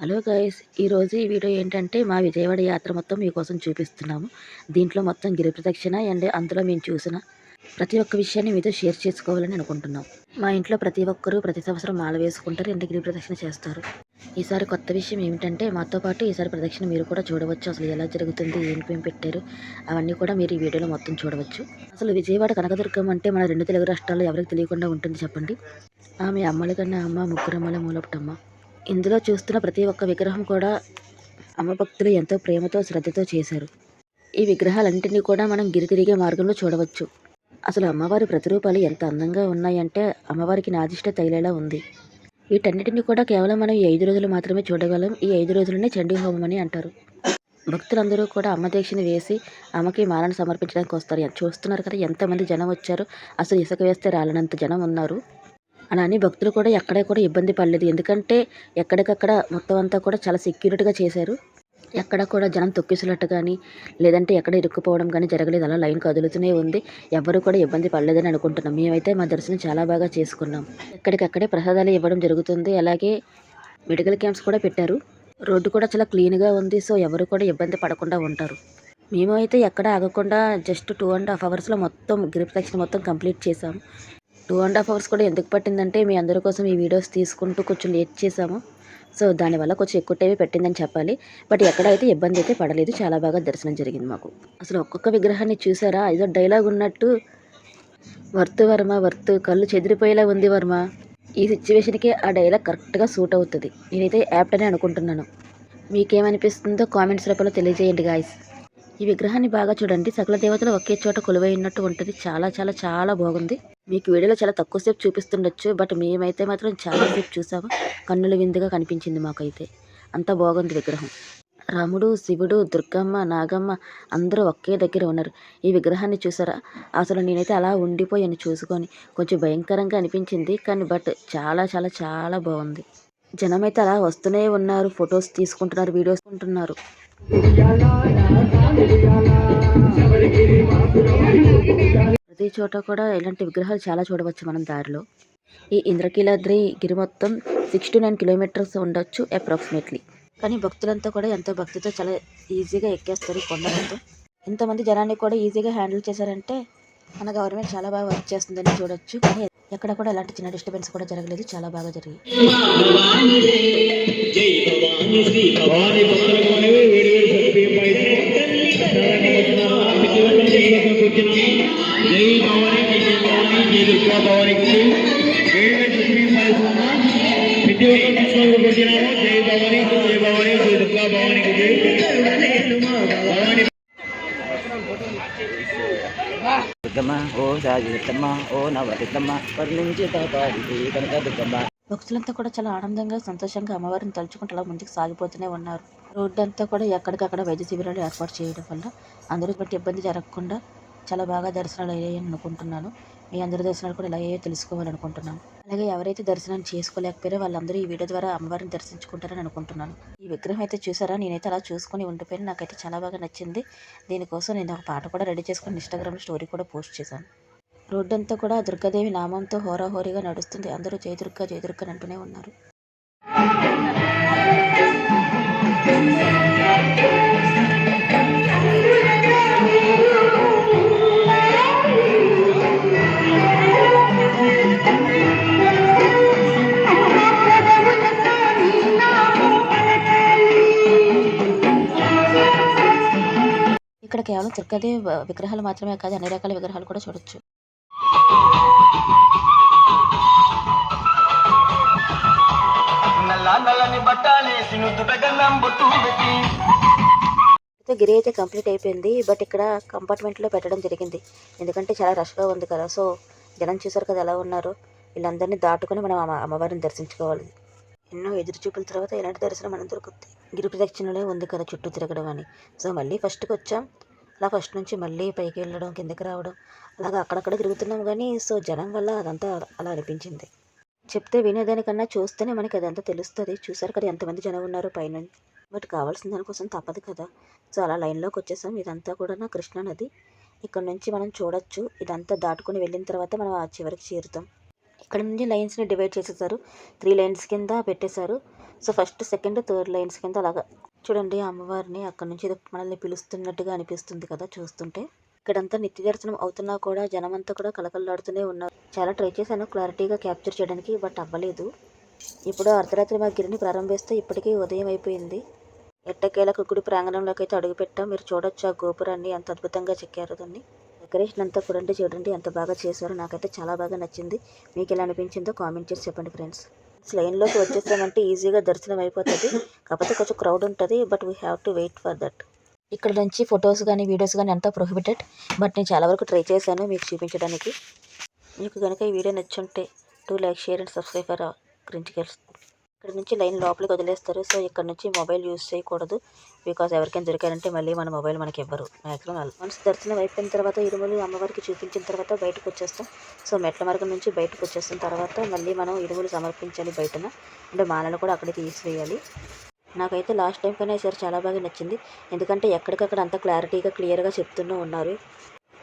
Hello guys ఈరోజు ఈ video ఏంటంటే మా విజయవాడ యాత్ర మొత్తం మీకోసం చూపిస్తున్నాము. దీంట్లో మొత్తం గిరి ప్రదక్షిణ అండ్ అందులో మేము చూసిన ప్రతి ఒక్క విషయాన్ని మీతో షేర్ చేసుకోవాలని అనుకుంటున్నాం. మా ఇంట్లో ప్రతి ఒక్కరూ ప్రతి సంవత్సరం మాల వేసుకుంటారు అండ్ గిరి ప్రదక్షిణ చేస్తారు. ఈసారి కొత్త విషయం ఏమిటంటే మాతో పాటు ఈసారి ప్రదక్షిణ మీరు కూడా చూడవచ్చు అసలు ఎలా జరుగుతుంది ఏంటి ఏం పెట్టారు అవన్నీ కూడా మీరు ఈ వీడియోలో మొత్తం చూడవచ్చు. అసలు విజయవాడ కనకదుర్గం అంటే మన రెండు తెలుగు రాష్ట్రాల్లో ఎవరికి తెలియకుండా ఉంటుంది చెప్పండి? ఆమె అమ్మల కన్నా అమ్మ ముగ్గురమ్మల మూలపుటమ్మ. ఇందులో చూస్తున్న ప్రతి ఒక్క విగ్రహం కూడా అమ్మ భక్తులు ఎంతో ప్రేమతో శ్రద్ధతో చేశారు. ఈ విగ్రహాలన్నింటినీ కూడా మనం గిరి తిరిగే మార్గంలో చూడవచ్చు. అసలు అమ్మవారి ప్రతిరూపాలు ఎంత అందంగా ఉన్నాయంటే అమ్మవారికి నాదిష్ట తగిలేలా ఉంది. వీటన్నిటిని కూడా కేవలం మనం ఈ ఐదు రోజులు మాత్రమే చూడగలం. ఈ ఐదు రోజులనే చండీ హోమం అని అంటారు. భక్తులందరూ కూడా అమ్మ దీక్షని వేసి అమ్మకి మాలను సమర్పించడానికి వస్తారు. చూస్తున్నారు కదా ఎంతమంది జనం వచ్చారు. అసలు ఇసుక వేస్తే రాలనంత జనం ఉన్నారు. అలా అని భక్తులు కూడా ఎక్కడ కూడా ఇబ్బంది పడలేదు. ఎందుకంటే ఎక్కడికక్కడ మొత్తం అంతా కూడా చాలా సెక్యూరిటీగా చేశారు. ఎక్కడ కూడా జనం తొక్కేసినట్టు కానీ లేదంటే ఎక్కడ ఇరుక్కుపోవడం కానీ జరగలేదు. అలా లైన్ కదులుతూనే ఉంది. ఎవరు కూడా ఇబ్బంది పడలేదని అనుకుంటున్నాం. మేమైతే మా దర్శనం చాలా బాగా చేసుకున్నాం. ఎక్కడికక్కడే ప్రసాదాలు ఇవ్వడం జరుగుతుంది. అలాగే మెడికల్ క్యాంప్స్ కూడా పెట్టారు. రోడ్డు కూడా చాలా క్లీన్గా ఉంది. సో ఎవరు కూడా ఇబ్బంది పడకుండా ఉంటారు. మేము అయితే ఎక్కడ ఆగకుండా జస్ట్ టూ అండ్ హాఫ్ అవర్స్లో మొత్తం గిరి ప్రదక్షిణ మొత్తం కంప్లీట్ చేసాం టూ అండ్ హాఫ్ అవర్స్ కూడా ఎందుకు పట్టిందంటే మీ అందరి కోసం ఈ వీడియోస్ తీసుకుంటూ కొంచెం లేట్ చేసాము సో దానివల్ల కొంచెం ఎక్కువ టైం పెట్టిందని చెప్పాలి. బట్ ఎక్కడైతే ఇబ్బంది అయితే పడలేదు చాలా బాగా దర్శనం జరిగింది మాకు. అసలు ఒక్కొక్క విగ్రహాన్ని చూసారా? ఏదో డైలాగ్ ఉన్నట్టు. వర్తు వర్మ వర్తు కళ్ళు చెదిరిపోయేలా ఉంది వర్మ. ఈ సిచ్యువేషన్కి ఆ డైలాగ్ కరెక్ట్గా సూట్ అవుతుంది. నేనైతే యాప్ట్ అని అనుకుంటున్నాను. మీకేమనిపిస్తుందో కామెంట్స్ రూపంలో తెలియజేయండి గాయస్ ఈ విగ్రహాన్ని బాగా చూడండి. సకల దేవతలు ఒకే చోట కొలువై ఉన్నట్టు ఉంటుంది. చాలా చాలా చాలా బాగుంది. మీకు వీడియోలో చాలా తక్కువ సేపు చూపిస్తుండొచ్చు. బట్ మేమైతే మాత్రం చాలా సేపు చూసాము. కన్నుల విందుగా కనిపించింది మాకైతే. అంత బాగుంది విగ్రహం. రాముడు శివుడు దుర్గమ్మ నాగమ్మ అందరూ ఒకే దగ్గర ఉన్నారు. ఈ విగ్రహాన్ని చూసారా? అసలు నేనైతే అలా ఉండిపోయాను చూసుకొని. కొంచెం భయంకరంగా అనిపించింది కానీ బట్ చాలా చాలా చాలా బాగుంది. జనం అయితే అలా వస్తూనే ఉన్నారు. ఫొటోస్ తీసుకుంటున్నారు వీడియోస్ ఉంటున్నారు ప్రతి చోట కూడా ఇలాంటి విగ్రహాలు చాలా చూడవచ్చు మనం దారిలో. ఈ ఇంద్రకీలాద్రి గిరి మొత్తం సిక్స్ టు నైన్ కిలోమీటర్స్ ఉండొచ్చు అప్రాక్సిమేట్లీ కానీ భక్తులంతా కూడా ఎంతో భక్తితో చాలా ఈజీగా ఎక్కేస్తారు ఈ కొండ మొత్తం. ఇంతమంది జనాన్ని కూడా ఈజీగా హ్యాండిల్ చేశారంటే మన గవర్నమెంట్ చాలా బాగా వర్క్ చేస్తుందని చూడొచ్చు. కానీ ఎక్కడ కూడా ఎలాంటి చిన్న డిస్టర్బెన్స్ కూడా జరగలేదు చాలా బాగా జరిగింది. భవానీ భక్తులకు అనేవి వేడి జై భవానీ జై భవానీ జై దుర్గా భవానీకి ప్రతి జై భవానీ జై భవానీ జై దుర్గా భవానీకి భవానీ ఓ సాజితమ్మ ఓ వర్ణించిత కనుక దుర్గమ్మ భక్తులంతా కూడా చాలా ఆనందంగా సంతోషంగా అమ్మవారిని తలుచుకుంటూ అలా ముందుకు సాగిపోతూనే ఉన్నారు. రోడ్డు అంతా కూడా ఎక్కడికక్కడ వైద్య శిబిరాలు ఏర్పాటు చేయడం వల్ల అందరూ బట్టి ఇబ్బంది జరగకుండా చాలా బాగా దర్శనాలు అయ్యాయని అనుకుంటున్నాను. మీ అందరి దర్శనాలు కూడా ఇలా అయ్యాయో తెలుసుకోవాలనుకుంటున్నాను. అలాగే ఎవరైతే దర్శనం చేసుకోలేకపోయారో వాళ్ళందరూ ఈ వీడియో ద్వారా అమ్మవారిని దర్శించుకుంటారని అనుకుంటున్నాను. ఈ విగ్రహం అయితే చూసారా? నేనైతే అలా చూసుకొని ఉండిపోయాను. నాకైతే చాలా బాగా నచ్చింది. దీనికోసం నేను ఒక పాట కూడా రెడీ చేసుకొని ఇన్స్టాగ్రామ్ స్టోరీ కూడా పోస్ట్ చేశాను. రోడ్డంతా కూడా దుర్గాదేవి నామంతో హోరాహోరీగా నడుస్తుంది. అందరూ జయ దుర్గా జయ దుర్గా అంటూనే ఉన్నారు. కేవలం దుర్గాదేవి విగ్రహాలు మాత్రమే కాదు అన్ని రకాల విగ్రహాలు కూడా చూడొచ్చు. గిరి అయితే కంప్లీట్ అయిపోయింది బట్ ఇక్కడ కంపార్ట్మెంట్లో పెట్టడం జరిగింది. ఎందుకంటే చాలా రష్గా ఉంది కదా సో జనం చూసారు కదా ఎలా ఉన్నారు. వీళ్ళందరినీ దాటుకొని మనం అమ్మ అమ్మవారిని దర్శించుకోవాలి. ఎన్నో ఎదురు చూపుల తర్వాత ఇలాంటి దర్శనం మనం దొరుకుతుంది గిరి ప్రదక్షిణలో ఉంది కదా చుట్టూ తిరగడం అని. సో మళ్ళీ ఫస్ట్కి వచ్చాం. అలా ఫస్ట్ నుంచి మళ్ళీ పైకి వెళ్ళడం కిందకి రావడం అలాగా అక్కడక్కడ తిరుగుతున్నాం కానీ సో జనం వల్ల అదంతా అలా అనిపించింది. చెప్తే వినేదానికన్నా చూస్తేనే మనకి అదంతా తెలుస్తుంది. చూసారు కదా ఎంతమంది జనం ఉన్నారు పైన బట్ కావాల్సిన దానికోసం తప్పదు కదా. సో అలా లైన్లోకి వచ్చేసాం. ఇదంతా కూడా నా కృష్ణా నది. ఇక్కడ నుంచి మనం చూడొచ్చు. ఇదంతా దాటుకొని వెళ్ళిన తర్వాత మనం ఆ చివరికి చేరుతాం. ఇక్కడ నుంచి లైన్స్ని డివైడ్ చేసేసారు. త్రీ లైన్స్ కింద పెట్టేశారు. So first second third lines కింద అలాగా చూడండి అమ్మవారిని అక్కడ నుంచి మనల్ని పిలుస్తున్నట్టుగా అనిపిస్తుంది కదా చూస్తుంటే. ఇక్కడంతా నిత్య దర్శనం అవుతున్నా కూడా జనమంతా కూడా కలకల్లాడుతూనే ఉన్నారు. చాలా ట్రై చేశాను క్లారిటీగా క్యాప్చర్ చేయడానికి బట్ అవ్వలేదు. ఇప్పుడు అర్ధరాత్రి మా గిరిని ప్రారంభిస్తే ఇప్పటికీ ఉదయం అయిపోయింది. ఎట్టకేలకు గుడి ప్రాంగణంలోకి అయితే అడుగుపెట్టాం మీరు చూడొచ్చు ఆ గోపురాన్ని ఎంత అద్భుతంగా చెక్కారు దాన్ని. డెకరేషన్ అంతా కూడా చూడండి ఎంత బాగా చేశారో నాకైతే చాలా బాగా నచ్చింది. మీకు ఎలా అనిపించిందో కామెంట్ చేసి చెప్పండి ఫ్రెండ్స్. లైన్లోకి వచ్చేసామంటే ఈజీగా దర్శనం అయిపోతుంది. కాకపోతే కొంచెం క్రౌడ్ ఉంటుంది but we have to wait for that ఇక్కడ నుంచి ఫొటోస్ కానీ వీడియోస్ కానీ అంతా ప్రొహిబిటెడ్ బట్ నేను చాలా వరకు ట్రై చేశాను మీకు చూపించడానికి. మీకు కనుక ఈ video నచ్చుంటే to like share and subscribe for క్రింటికల్స్ ఇక్కడ నుంచి లైన్ లోపలికి వదిలేస్తారు. సో ఇక్కడ నుంచి మొబైల్ యూస్ చేయకూడదు. బికాస్ ఎవరికైనా దొరికారంటే మళ్ళీ మన మొబైల్ మనకి ఇవ్వరు మ్యాక్సిమం మనస్ దర్శనం అయిపోయిన తర్వాత ఇరుములు అమ్మవారికి చూపించిన తర్వాత బయటకు వచ్చేస్తాం. సో మెట్ల మార్గం నుంచి బయటకు వచ్చేసిన తర్వాత మళ్ళీ మనం ఇరుములు సమర్పించాలి బయటన. అంటే మాలను కూడా అక్కడే తీసివేయాలి. నాకైతే లాస్ట్ టైం కన్నా ఈసారి చాలా బాగా నచ్చింది. ఎందుకంటే ఎక్కడికక్కడ అంత క్లారిటీగా క్లియర్గా చెప్తూనే ఉన్నారు.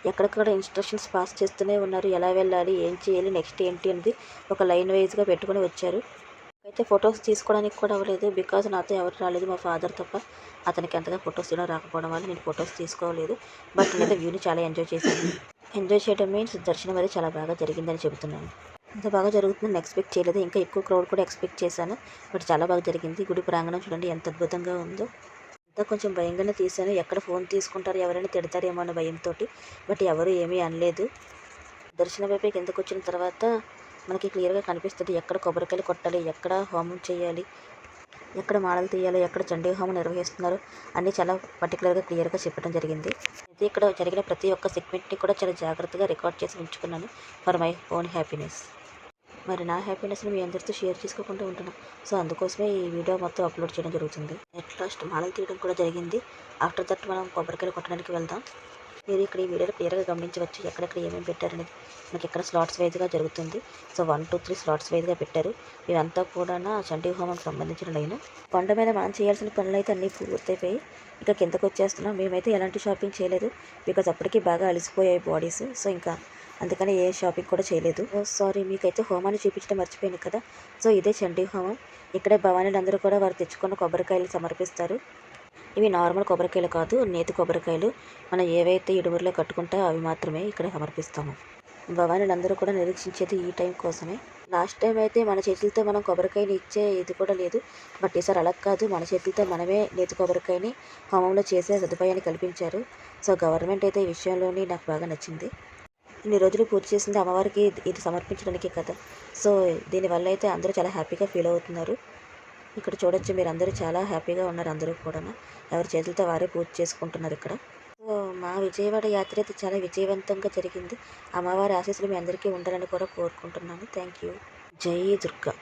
ఎక్కడికక్కడ ఇన్స్ట్రక్షన్స్ పాస్ చేస్తూనే ఉన్నారు. ఎలా వెళ్ళాలి ఏం చేయాలి నెక్స్ట్ ఏంటి అనేది ఒక లైన్ వైజ్గా పెట్టుకొని వచ్చారు. అయితే ఫొటోస్ తీసుకోవడానికి కూడా అవ్వలేదు. బికాజ్ నాతో ఎవరు రాలేదు. మా ఫాదర్ తప్ప అతనికి అంతగా ఫొటోస్ తీయడం రాకపోవడం వల్ల నేను ఫొటోస్ తీసుకోలేదు. బట్ నేనైతే వ్యూని చాలా ఎంజాయ్ చేశాను. ఎంజాయ్ చేయడం మీన్స్ దర్శనం అనేది చాలా బాగా జరిగిందని చెబుతున్నాను. ఇంత బాగా జరుగుతుందని ఎక్స్పెక్ట్ చేయలేదు. ఇంకా ఎక్కువ క్రౌడ్ కూడా ఎక్స్పెక్ట్ చేశాను. బట్ చాలా బాగా జరిగింది. గుడి ప్రాంగణం చూడండి ఎంత అద్భుతంగా ఉందో. అంతా కొంచెం భయంగానే తీశాను. ఎక్కడ ఫోన్ తీసుకుంటారు ఎవరైనా తిడతారేమో అన్న భయంతో బట్ ఎవరు ఏమీ అనలేదు. దర్శనం వైపు కిందకు వచ్చిన తర్వాత మనకి క్లియర్గా కనిపిస్తుంది. ఎక్కడ కొబ్బరికాయలు కొట్టాలి ఎక్కడ హోమం చేయాలి ఎక్కడ మాడలు తీయాలి ఎక్కడ చండీ హోమం నిర్వహిస్తున్నారు అన్నీ చాలా పర్టికులర్గా క్లియర్గా చెప్పడం జరిగింది. అయితే ఇక్కడ జరిగిన ప్రతి ఒక్క సెగ్మెంట్ని కూడా చాలా జాగ్రత్తగా రికార్డ్ చేసి ఉంచుకున్నాను ఫర్ మై ఓన్ హ్యాపీనెస్ మరి నా హ్యాపీనెస్ని మీ అందరితో షేర్ చేసుకోకుండా ఉంటున్నాను సో అందుకోసమే ఈ వీడియో మొత్తం అప్లోడ్ చేయడం జరుగుతుంది. ఎట్ లాస్ట్ మాలలు తీయడం కూడా జరిగింది. ఆఫ్టర్ దట్ మనం కొబ్బరికాయలు కొట్టడానికి వెళ్దాం. మీరు ఇక్కడ ఈ వీడియోలో క్లియర్గా గమనించవచ్చు ఎక్కడెక్కడ ఏమేమి పెట్టారనేది. మనకి ఇక్కడ స్లాట్స్ వైజ్గా జరుగుతుంది. So one two three slots వైజ్గా పెట్టారు. ఇవంతా కూడా చండీ హోమంకి సంబంధించిన లైన్ కొండ మీద మనం చేయాల్సిన పనులు అయితే అన్నీ పూర్తయిపోయి ఇక కిందకు వచ్చేస్తున్నాం. మేమైతే ఎలాంటి షాపింగ్ చేయలేదు. బికాజ్ అప్పటికి బాగా అలసిపోయాయి బాడీస్ సో ఇంకా అందుకని ఏ షాపింగ్ కూడా చేయలేదు. Oh, సారీ మీకైతే హోమాన్ని చూపించడం మర్చిపోయాను కదా. సో ఇదే చండీ హోమం. ఇక్కడే భవానీలు అందరూ కూడా వారు తెచ్చుకున్న కొబ్బరికాయలు సమర్పిస్తారు. ఇవి నార్మల్ కొబ్బరికాయలు కాదు నేతి కొబ్బరికాయలు. మనం ఏవైతే ఇడుమురిలో కట్టుకుంటా అవి మాత్రమే ఇక్కడ సమర్పిస్తాము. భవానీలు అందరూ కూడా నిరీక్షించేది ఈ టైం కోసమే. లాస్ట్ టైం అయితే మన చేతులతో మనం కొబ్బరికాయని ఇచ్చే ఇది కూడా లేదు. బట్ ఈసారి అలా కాదు మన చేతులతో మనమే నేతి కొబ్బరికాయని హోమంలో చేసే సదుపాయాన్ని కల్పించారు. సో గవర్నమెంట్ అయితే ఈ విషయంలోని నాకు బాగా నచ్చింది. ఇన్ని రోజులు పూర్తి చేసింది అమ్మవారికి ఇది- ఇది సమర్పించడానికే కదా. సో దీనివల్ల అయితే అందరూ చాలా హ్యాపీగా ఫీల్ అవుతున్నారు. ఇక్కడ చూడొచ్చు మీరు అందరూ చాలా హ్యాపీగా ఉన్నారు అందరూ కూడా ఎవరి చేతులతో వారే పూజ చేసుకుంటున్నారు ఇక్కడ. సో మా విజయవాడ యాత్ర అయితే చాలా విజయవంతంగా జరిగింది. అమ్మవారి ఆశీస్సులు మీ అందరికీ ఉండాలని కూడా కోరుకుంటున్నాను. Thank you. జై దుర్గా.